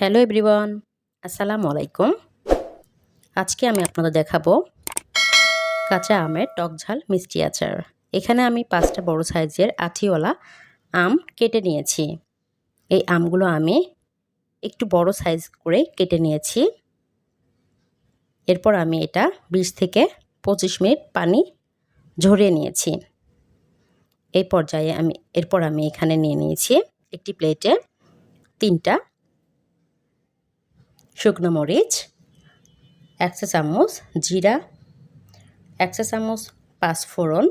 Hello everyone, আসসালামু আলাইকুম। আজকে আমি আপনাদের দেখাবো কাঁচা আমের টক ঝাল মিষ্টি আচার। এখানে আমি পাঁচটা বড় সাইজের আঠিওয়ালা আম কেটে নিয়েছি। এই আমগুলো আমি একটু বড় সাইজ করে কেটে নিয়েছি। এরপর আমি এটা বিশ থেকে পঁচিশ মিনিট পানি ঝরিয়ে নিয়েছি। এই পর্যায়ে আমি, এরপর আমি এখানে নিয়ে নিয়েছি একটি প্লেটে তিনটা শুকনো মরিচ, এক চা চামচ জিরা, এক চা চামচ পাঁচফোড়ন,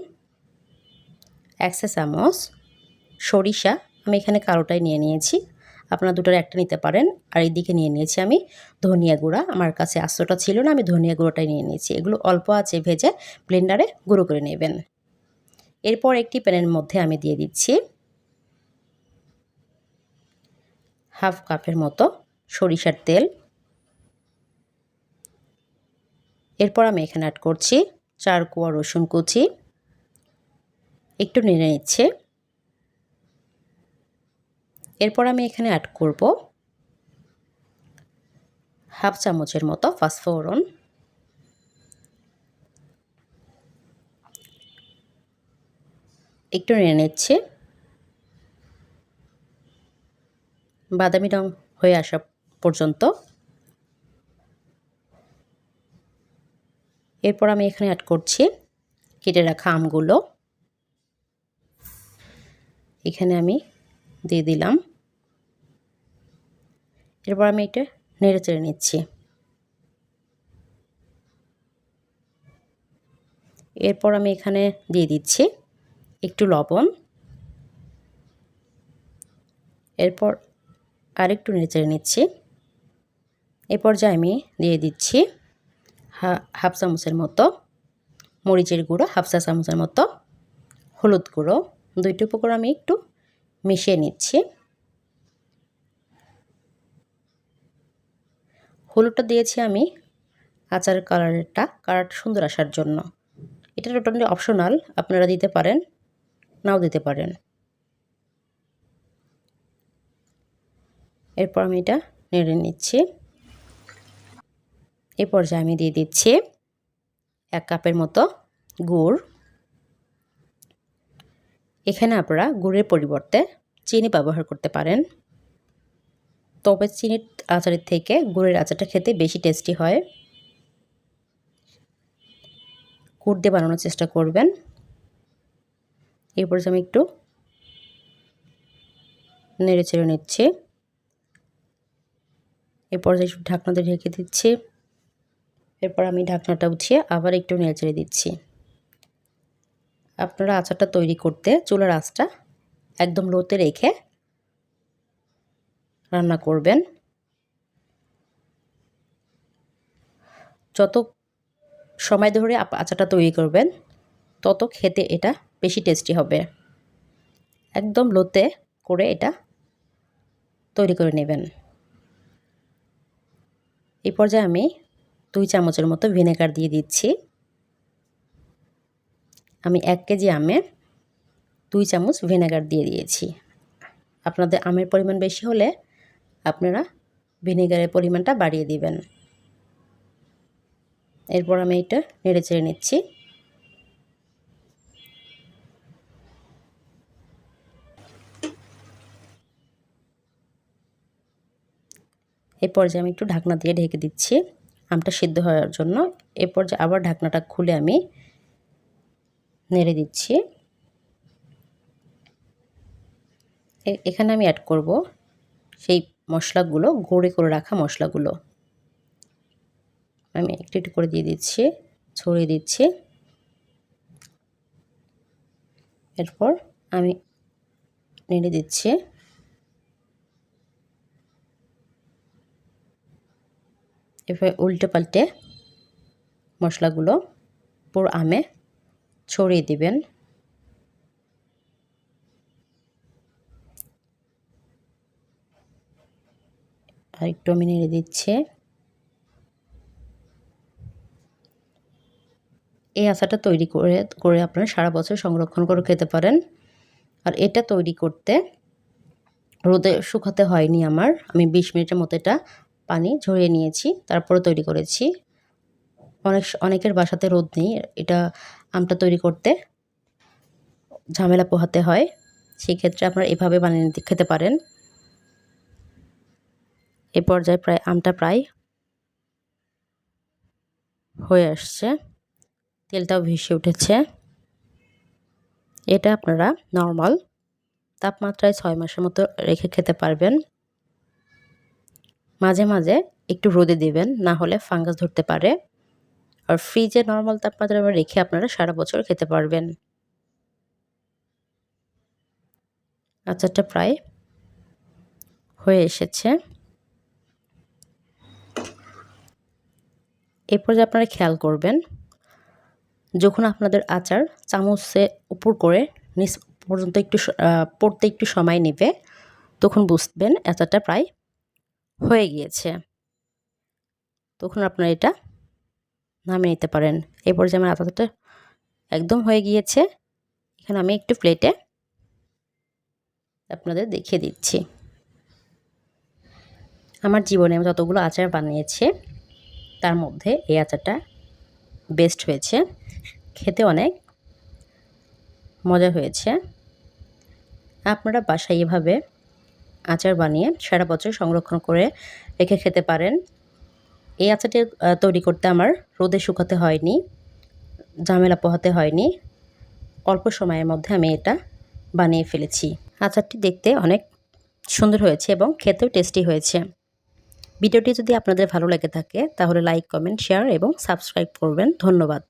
এক চা চামচ সরিষা। আমি এখানে কালোটাই নিয়ে নিয়েছি। আপনারা দুটোর একটা নিতে পারেন। আর এইদিকে নিয়ে নিয়েছি আমি ধনিয়া গুঁড়া। আমার কাছে আস্তটা ছিল না, আমি ধনিয়া গুঁড়োটাই নিয়ে নিয়েছি। এগুলো অল্প আছে ভেজে ব্লেন্ডারে গুঁড়ো করে নেবেন। এরপর একটি প্যানের মধ্যে আমি দিয়ে দিচ্ছি হাফ কাপের মতো সরিষার তেল। এরপর আমি এখানে অ্যাড করছি চার কোয়া রসুন কুচি। একটু নেড়ে নিচ্ছে। এরপর আমি এখানে অ্যাড করব হাফ চামচের মতো ফাস্টফোড়ন একটু নেড়ে নিচ্ছে। বাদামি রং হয়ে আসা পর্যন্ত এরপর আমি এখানে অ্যাড করছি কেটে রাখা আমগুলো। এখানে আমি দিয়ে দিলাম। এরপর আমি এটা নেড়ে চেড়ে নিচ্ছি। এরপর আমি এখানে দিয়ে দিচ্ছি একটু লবণ। এরপর আরেকটু নেড়ে চেড়ে নিচ্ছি। এরপর যা আমি দিয়ে দিচ্ছি হাফ চামচের মতো মরিচের গুঁড়ো, হাফ চা চামচের মতো হলুদ গুঁড়ো। দুইটি উপকরণ আমি একটু মিশিয়ে নিচ্ছি। হলুদটা দিয়েছি আমি আচার কালারটা কালারটা সুন্দর আসার জন্য। এটা টোটালি অপশনাল আপনারা দিতে পারেন, নাও দিতে পারেন। এরপর আমি এটা নেড়ে নিচ্ছি। এই পর্যায়ে আমি দিয়ে দিচ্ছি এক কাপের মতো গুড়। এখানে আপনারা গুড়ের পরিবর্তে চিনি ব্যবহার করতে পারেন। তবে চিনির আচারের থেকে গুড়ের আচারটা খেতে বেশি টেস্টি হয়। গুড় দিয়ে বানানোর চেষ্টা করবেন। এরপর আমি একটু নেড়ে চেড়ে নিচ্ছি। এরপর ঢাকনাতে ঢেকে দিচ্ছি। এরপর আমি ঢাকনাটা উঠিয়ে আবার একটু নেড়ে দিচ্ছি। আপনারা আচারটা তৈরি করতে চুলার আঁচটা একদম লোতে রেখে রান্না করবেন। যত সময় ধরে আচারটা তৈরি করবেন, তত খেতে এটা বেশি টেস্টি হবে। একদম লোতে করে এটা তৈরি করে নেবেন। এই পর্যায়ে আমি দুই চামচের মতো ভিনেগার দিয়ে দিচ্ছি। আমি এক কেজি আমে দুই চামচ ভিনেগার দিয়ে দিয়েছি। আপনাদের আমের পরিমাণ বেশি হলে আপনারা ভিনেগারের পরিমাণটা বাড়িয়ে দিবেন। এরপর আমি এটা নেড়ে চেড়ে নিচ্ছি। এই পর্যায়ে আমি একটু ঢাকনা দিয়ে ঢেকে দিচ্ছি। আমটা সিদ্ধ হওয়ার জন্য এরপর পর্যায়ে আবার ঢাকনাটা খুলে আমি নেড়ে দিচ্ছি। এখানে আমি অ্যাড করব সেই মশলাগুলো, গড়ে করে রাখা মশলাগুলো। আমি একটু একটু করে দিয়ে দিচ্ছি, ছড়িয়ে দিচ্ছি। এরপর আমি নেড়ে দিচ্ছি। এভাবে উল্টে পাল্টে মশলাগুলো পুরো আমে ছড়িয়ে দিবেন। আর একটু আমি নেড়ে দিচ্ছে। এই আচারটা তৈরি করে করে আপনারা সারা বছর সংরক্ষণ করে খেতে পারেন। আর এটা তৈরি করতে রোদে শুকাতে হয়নি আমার। আমি বিশ মিনিটের মতো এটা পানি ঝরিয়ে নিয়েছি তারপরে তৈরি করেছি। অনেক অনেকের বাসাতে রোদ নেই, এটা আমটা তৈরি করতে ঝামেলা পোহাতে হয়। সেই ক্ষেত্রে আপনারা এভাবে বানিয়ে নিতে, খেতে পারেন। এ পর্যায়ে প্রায়, আমটা প্রায় হয়ে আসছে। তেলটাও ভেসে উঠেছে। এটা আপনারা নর্মাল তাপমাত্রায় ছয় মাসের মতো রেখে খেতে পারবেন। মাঝে মাঝে একটু রোদে দেবেন, না হলে ফাঙ্গাস ধরতে পারে। আর ফ্রিজে নর্মাল তাপমাত্রায় রেখে আপনারা সারা বছর খেতে পারবেন। আচারটা প্রায় হয়ে এসেছে। এরপর যে আপনারা খেয়াল করবেন, যখন আপনাদের আচার চামচে উপর করে নিচ পর্যন্ত একটু পড়তে একটু সময় নেবে, তখন বুঝবেন আচারটা প্রায় হয়ে গিয়েছে। তখন আপনারা এটা নামিয়ে নিতে পারেন। এরপর যে আমার আচারটা একদম হয়ে গিয়েছে। এখানে আমি একটু প্লেটে আপনাদের দেখিয়ে দিচ্ছি। আমার জীবনে আমি যতগুলো আচার বানিয়েছি, তার মধ্যে এই আচারটা বেস্ট হয়েছে। খেতে অনেক মজা হয়েছে। আপনারা বাসায় এভাবে আচার বানিয়ে সারা বছর সংরক্ষণ করে রেখে খেতে পারেন। এই আচারটি তৈরি করতে আমার রোদে শুকাতে হয়নি, ঝামেলা পোহাতে হয়নি। অল্প সময়ের মধ্যে আমি এটা বানিয়ে ফেলেছি। আচারটি দেখতে অনেক সুন্দর হয়েছে এবং খেতেও টেস্টি হয়েছে। ভিডিওটি যদি আপনাদের ভালো লেগে থাকে, তাহলে লাইক কমেন্ট শেয়ার এবং সাবস্ক্রাইব করবেন। ধন্যবাদ।